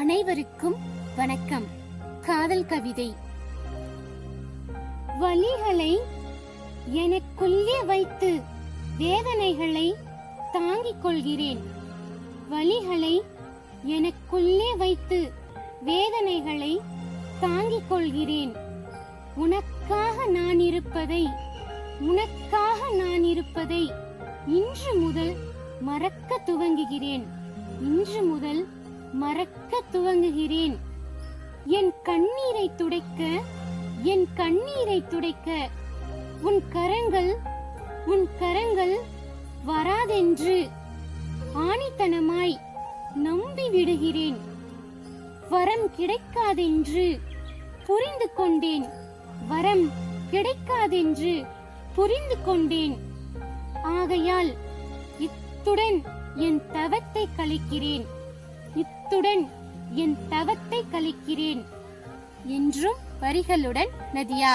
அனைவருக்கும் வணக்கம். காதல் கவிதை. வலிகளை எனக்குள்ளே வைத்து வேதனைகளை தாங்கிக் கொள்கிறேன். வலிகளை எனக்குள்ளே வைத்து வேதனைகளை தாங்கிக் கொள்கிறேன். உனக்காக நான் இருப்பதை உனக்காக நான் இருப்பதை இன்று முதல் மறக்க துவங்குகிறேன். இன்று முதல் மறக்க துவங்குகிறேன். என் கண்ணீரை துடைக்க என் கண்ணீரை துடைக்க உன் கரங்கள் உன் கரங்கள் வராதென்று ஆணித்தனமாய் நம்பி விடுகிறேன். வரம் கிடைக்காதென்று புரிந்து கொண்டேன். வரம் கிடைக்காதென்று புரிந்து கொண்டேன். ஆகையால் இத்துடன் என் தவத்தை கழிக்கிறேன். இத்துடன் என் தவத்தை கழிக்கிறேன் என்றும் வரிகளுடன் நதியா.